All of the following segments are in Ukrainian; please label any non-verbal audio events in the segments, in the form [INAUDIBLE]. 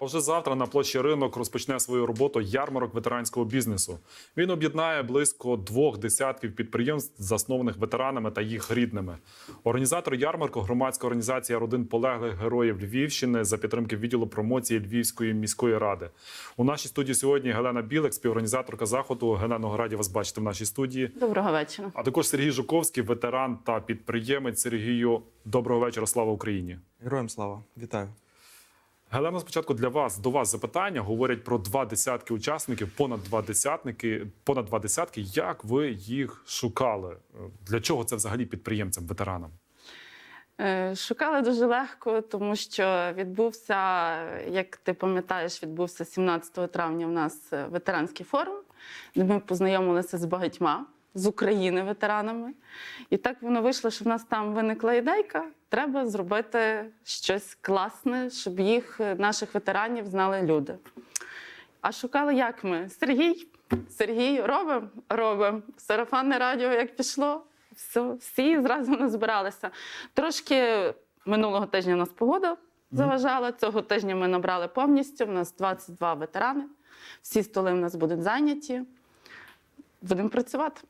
А вже завтра на площі ринок розпочне свою роботу ярмарок ветеранського бізнесу. Він об'єднає близько двох десятків підприємств, заснованих ветеранами та їх рідними. Організатор ярмарку громадська організація родин полеглих героїв Львівщини за підтримки відділу промоції Львівської міської ради. У нашій студії сьогодні Гелена Білик, співорганізаторка заходу. Гелено, раді вас бачити в нашій студії. Доброго вечора. А також Сергій Жуковський, ветеран та підприємець Сергію. Доброго вечора, слава Україні. Героям слава, вітаю. Гелена, спочатку для вас до вас запитання. Говорять про два десятки учасників, понад два десятники, понад два десятки. Як ви їх шукали? Для чого це взагалі підприємцям, ветеранам? Е, Шукали дуже легко, тому що відбувся, як ти пам'ятаєш, відбувся 17 травня. У нас е, ветеранський форум, де ми познайомилися з багатьма з України ветеранами. І так воно вийшло, що в нас там виникла ідейка. Треба зробити щось класне, щоб їх, е, наших ветеранів, знали люди. А шукали як ми? Сергій, Сергій, робимо, робимо. Сарафанне радіо як пішло, все, всі зразу назбиралися. Трошки минулого тижня у нас погода заважала. Цього тижня ми набрали повністю. У нас 22 ветерани. Всі столи в нас будуть зайняті. Будемо працювати.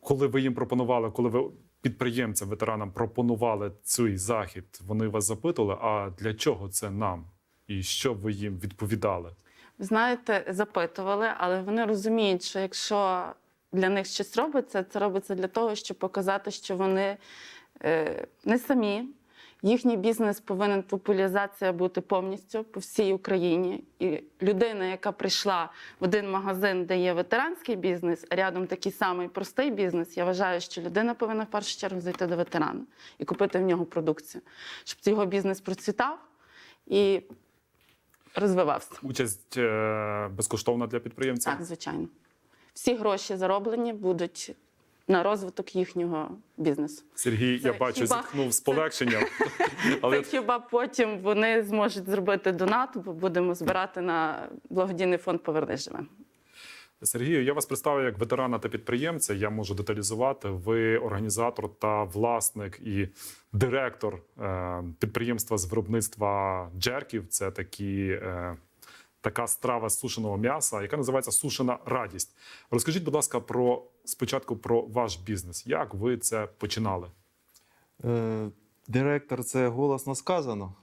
Коли ви їм пропонували, коли ви підприємцям, ветеранам пропонували цей захід, вони вас запитували, а для чого це нам? І що ви їм відповідали? Ви знаєте, запитували, але вони розуміють, що якщо для них щось робиться, це робиться для того, щоб показати, що вони е, не самі. Їхній бізнес повинен популяризація бути повністю по всій Україні. І людина, яка прийшла в один магазин, де є ветеранський бізнес, а рядом такий самий простий бізнес, я вважаю, що людина повинна в першу чергу зайти до ветерана і купити в нього продукцію, щоб його бізнес процвітав і розвивався. Участь е, безкоштовна для підприємців? Так, звичайно. Всі гроші зароблені будуть на розвиток їхнього бізнесу. Сергій, я бачу, хіба- зітхнув з полегшенням. [LAUGHS] Але Це хіба потім вони зможуть зробити донат, бо будемо збирати на благодійний фонд Поверни живе. Сергію, я вас представив як ветерана та підприємця. Я можу деталізувати. Ви організатор та власник і директор е, підприємства з виробництва джерків. Це такі, е, така страва з сушеного м'яса, яка називається Сушена радість. Розкажіть, будь ласка, про спочатку про ваш бізнес. Як ви це починали? Е, директор це голосно сказано.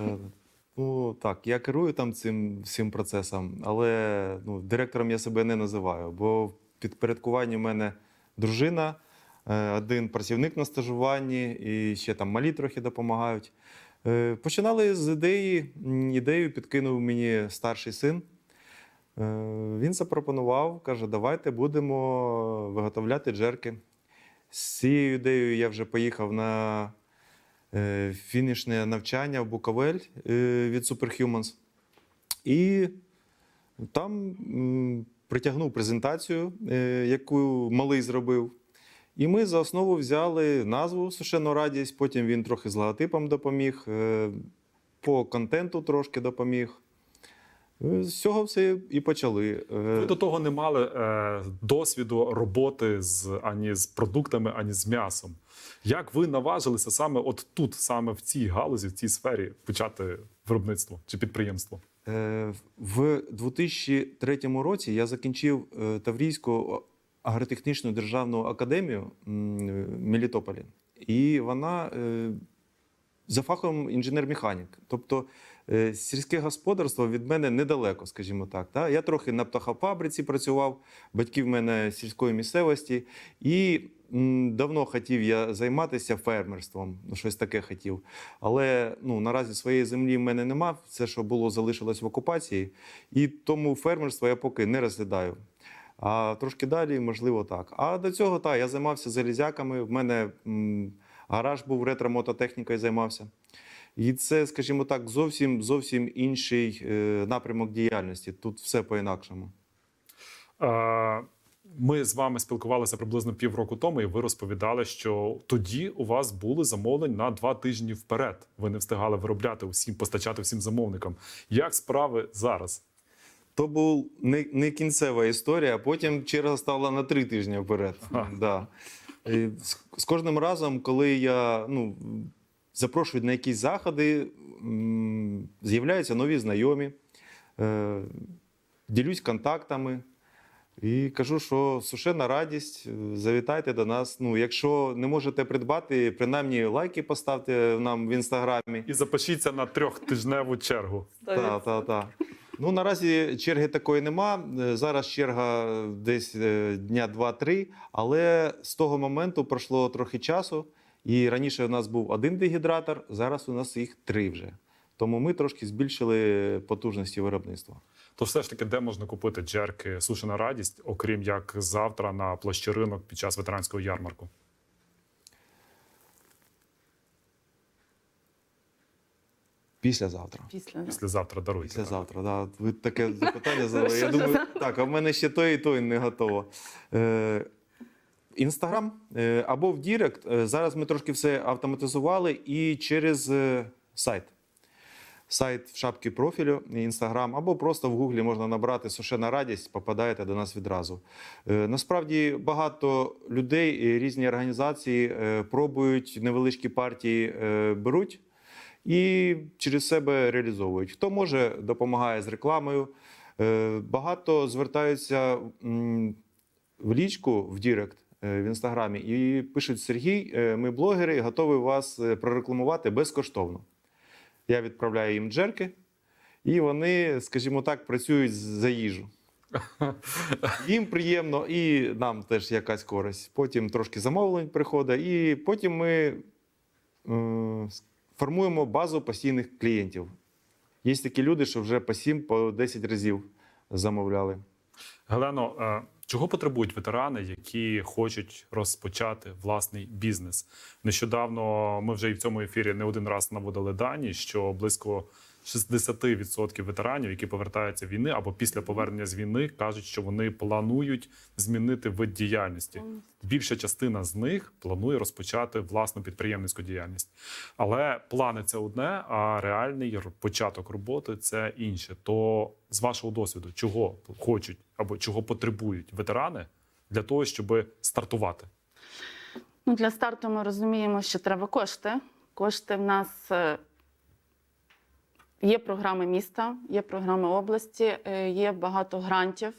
Е, ну так, я керую там цим всім процесом, але ну, директором я себе не називаю, бо в підпорядкуванні в мене дружина, е, один працівник на стажуванні і ще там малі трохи допомагають. Е, починали з ідеї. Ідею підкинув мені старший син. Е, Він запропонував, каже, давайте будемо виготовляти джерки. З цією ідеєю я вже поїхав на е, фінішне навчання в Буковель від Superhumans. І там притягнув презентацію, яку малий зробив. І ми за основу взяли назву Сушену радість, потім він трохи з логотипом допоміг, е, по контенту трошки допоміг. Е, З цього все і почали. Е, Ви до того не мали досвіду роботи з ані з продуктами, ані з м'ясом. Як ви наважилися саме от тут, саме в цій галузі, в цій сфері, почати виробництво чи підприємство? В 2003 році я закінчив Таврійську агротехнічну державну академію в Мелітополі. І вона е, за фахом інженер-механік. Тобто е, сільське господарство від мене недалеко, скажімо так. Та? Я трохи на птахофабриці працював, батьки в мене сільської місцевості. І давно хотів я займатися фермерством, ну, щось таке хотів. Але ну, наразі своєї землі в мене нема, все, що було, залишилось в окупації. І тому фермерство я поки не розглядаю. А трошки далі, можливо, так. А до цього так, я займався залізяками. В мене м, гараж був ретро-мототехнікою займався. І це, скажімо так, зовсім зовсім інший е, напрямок діяльності. Тут все по-інакшому. Е, Ми з вами спілкувалися приблизно півроку тому, і ви розповідали, що тоді у вас були замовлень на два тижні вперед. Ви не встигали виробляти усім, постачати всім замовникам. Як справи зараз? То був не, не кінцева історія, а потім черга стала на три тижні вперед. Да. І з, з кожним разом, коли я ну, запрошують на якісь заходи, з'являються нові знайомі, е, ділюсь контактами. І кажу, що сушена радість, е, завітайте до нас. Ну, якщо не можете придбати, принаймні лайки поставте нам в інстаграмі. І запишіться на трьохтижневу чергу. Так, так, так. Ну, наразі черги такої нема. Е, Зараз черга десь е, дня 2-3, але з того моменту пройшло трохи часу. І раніше у нас був один дегідратор, зараз у нас їх три вже. Тому ми трошки збільшили потужності виробництва. То все ж таки, де можна купити джерки сушена радість, окрім як завтра на площі ринок під час ветеранського ярмарку? Післязавтра. Після Післязавтра даруйте. Післязавтра, да. Ви таке [LAUGHS] запитання задали. Я думаю, так, а в мене ще той і той не готово. Е, Інстаграм е, або в Дірект. Е, Зараз ми трошки все автоматизували і через е, сайт. Сайт в шапці профілю Інстаграм, або просто в Гуглі можна набрати сушена радість, попадаєте до нас відразу. Е, Насправді багато людей і різні організації е, пробують невеличкі партії е, беруть і через себе реалізовують. Хто може, допомагає з рекламою. Е, Багато звертаються в лічку в Дірект е, в інстаграмі і пишуть: Сергій, е, ми блогери, готові вас прорекламувати безкоштовно. Я відправляю їм джерки, і вони, скажімо так, працюють за їжу. [LAUGHS] Їм приємно, і нам теж якась користь. Потім трошки замовлень приходить, і потім ми формуємо базу постійних клієнтів. Є такі люди, що вже по 7 по 10 разів замовляли. Гелено, е, чого потребують ветерани, які хочуть розпочати власний бізнес? Нещодавно ми вже і в цьому ефірі не один раз наводили дані, що близько 60% ветеранів, які повертаються війни або після повернення з війни, кажуть, що вони планують змінити вид діяльності. Більша частина з них планує розпочати власну підприємницьку діяльність. Але плани це одне, а реальний початок роботи це інше. То з вашого досвіду, чого хочуть або чого потребують ветерани для того, щоб стартувати? Ну, для старту ми розуміємо, що треба кошти. Кошти в нас е, є програми міста, є програми області, е, є багато грантів.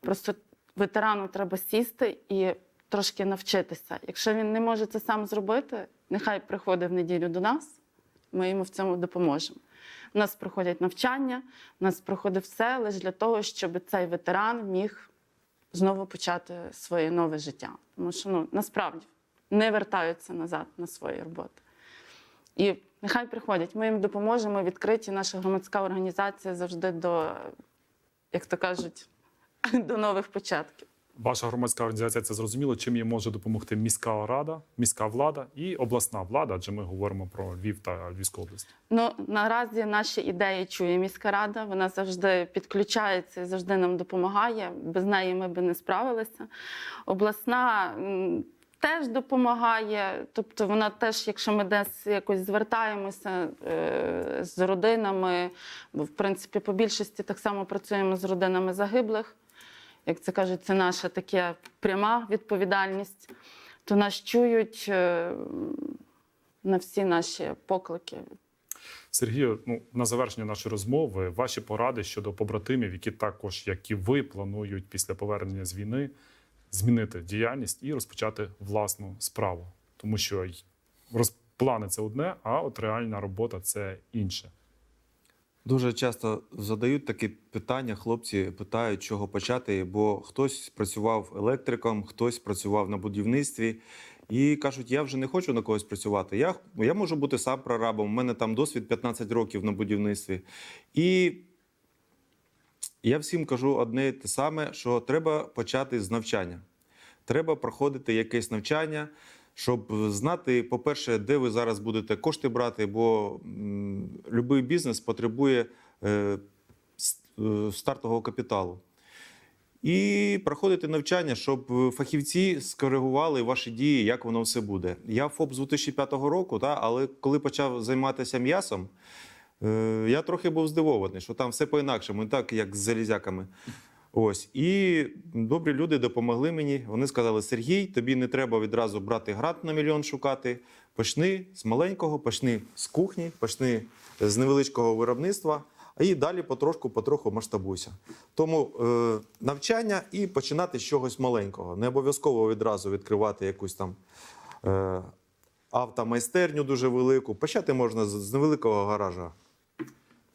Просто ветерану треба сісти і трошки навчитися. Якщо він не може це сам зробити, нехай приходить в неділю до нас, ми йому в цьому допоможемо. У нас проходять навчання, у нас проходить все лише для того, щоб цей ветеран міг знову почати своє нове життя. Тому що ну, насправді не вертаються назад на свої роботи. І нехай приходять, ми їм допоможемо. Відкриті наша громадська організація завжди до, як то кажуть, [LAUGHS] до нових початків. Ваша громадська організація це зрозуміло, чим їй може допомогти міська рада, міська влада і обласна влада, адже ми говоримо про Львів та Львівську область. Ну наразі наші ідеї чує міська рада. Вона завжди підключається і завжди нам допомагає. Без неї ми би не справилися. Обласна теж допомагає. Тобто, вона теж, якщо ми десь якось звертаємося е, з родинами, бо в принципі по більшості так само працюємо з родинами загиблих. Як це кажуть, це наша така пряма відповідальність. То нас чують е, на всі наші поклики. Сергію, ну на завершення нашої розмови, ваші поради щодо побратимів, які також, як і ви, планують після повернення з війни змінити діяльність і розпочати власну справу, тому що й роз- плани це одне, а от реальна робота це інше. Дуже часто задають такі питання, хлопці питають, чого почати, бо хтось працював електриком, хтось працював на будівництві. І кажуть, я вже не хочу на когось працювати. Я, я можу бути сам прорабом, у мене там досвід 15 років на будівництві. І я всім кажу одне і те саме, що треба почати з навчання. Треба проходити якесь навчання, щоб знати, по-перше, де ви зараз будете кошти брати, бо будь-який бізнес потребує е, е, стартового капіталу. І проходити навчання, щоб фахівці скоригували ваші дії, як воно все буде. Я ФОП з 2005 року, та, але коли почав займатися м'ясом, я трохи був здивований, що там все по-інакшому, не так, як з залізяками. Ось і добрі люди допомогли мені. Вони сказали: Сергій, тобі не треба відразу брати грант на мільйон шукати. Почни з маленького, почни з кухні, почни з невеличкого виробництва, і далі потрошку, потроху масштабуйся. Тому е, навчання і починати з чогось маленького. Не обов'язково відразу відкривати якусь там. Е, Автомайстерню дуже велику. Почати можна з невеликого гаража.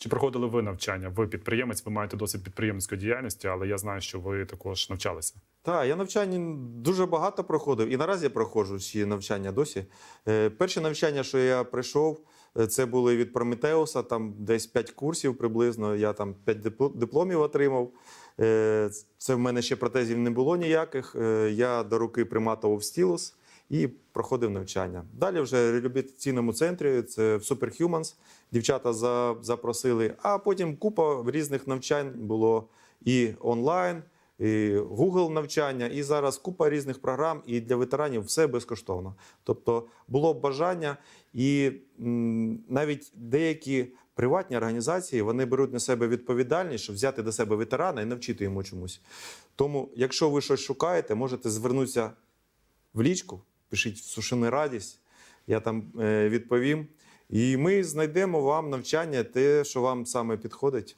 Чи проходили ви навчання? Ви підприємець, ви маєте досвід підприємницької діяльності, але я знаю, що ви також навчалися. Так, я навчання дуже багато проходив, і наразі я проходжу ці навчання досі. Е, перші навчання, що я прийшов, е, це були від Прометеуса, там десь 5 курсів приблизно. Я там 5 дипломів отримав. Е, це в мене ще протезів не було ніяких. Я до руки приматував стілус і проходив навчання. Далі вже в реабілітаційному центрі, це в Superhumans, дівчата за, запросили, а потім купа різних навчань було і онлайн, і Google навчання, і зараз купа різних програм, і для ветеранів все безкоштовно. Тобто було бажання, і навіть деякі приватні організації вони беруть на себе відповідальність, щоб взяти до себе ветерана і навчити йому чомусь. Тому, якщо ви щось шукаєте, можете звернутися в лічку, пишіть в Сушини Радість, я там е, відповім. І ми знайдемо вам навчання, те, що вам саме підходить.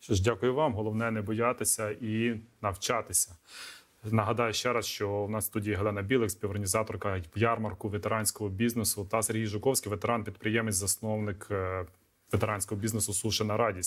Що ж, дякую вам. Головне не боятися і навчатися. Нагадаю ще раз, що у нас в студії Галина Білик, співорганізаторка ярмарку ветеранського бізнесу, та Сергій Жуковський, ветеран, підприємець, засновник е, ветеранського бізнесу Сушина Радість.